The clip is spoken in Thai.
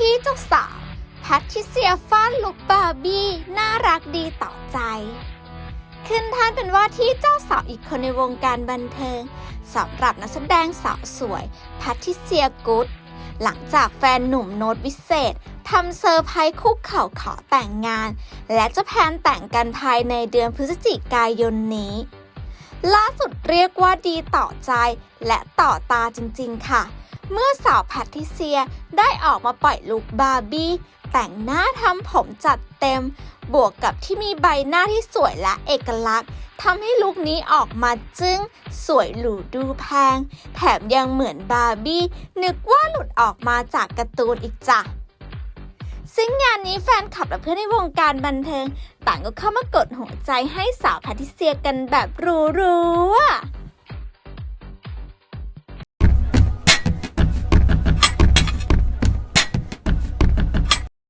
ที่เจ้าสาวแพทริเซียฟาดลุกบาร์บี้ น่ารักดีต่อใจ ขึ้นท่านเป็นว่าที่เจ้าสาวอีกคนในวงการบันเทิงสำหรับนักแสดงสาวสวยแพทริเซียกูดหลังจากแฟนหนุ่มโน้ตวิเศษทำเซอร์ไพรส์คุกเข่าขอแต่งงาน และจะแพนแต่งกันภายในเดือนพฤศจิกายนนี้ ล่าสุดเรียกว่าดีต่อใจและต่อตาจริงๆค่ะ เมื่อสาวแพทริเซียได้ออกมาปล่อยลุคบาร์บี้แต่งหน้าทำผมจัดเต็ม บวกกับที่มีใบหน้าที่สวยและเอกลักษณ์ทำให้ลุคนี้ออกมาจึ้ง สวยหรูดูแพง แถมยังเหมือนบาร์บี้นึกว่าหลุดออกมาจากการ์ตูนอีกจ้ะซึ่งงานนี้แฟนคลับและเพื่อนในวงการบันเทิง ต่างก็เข้ามากดหัวใจให้สาวแพทริเซียกันแบบรัว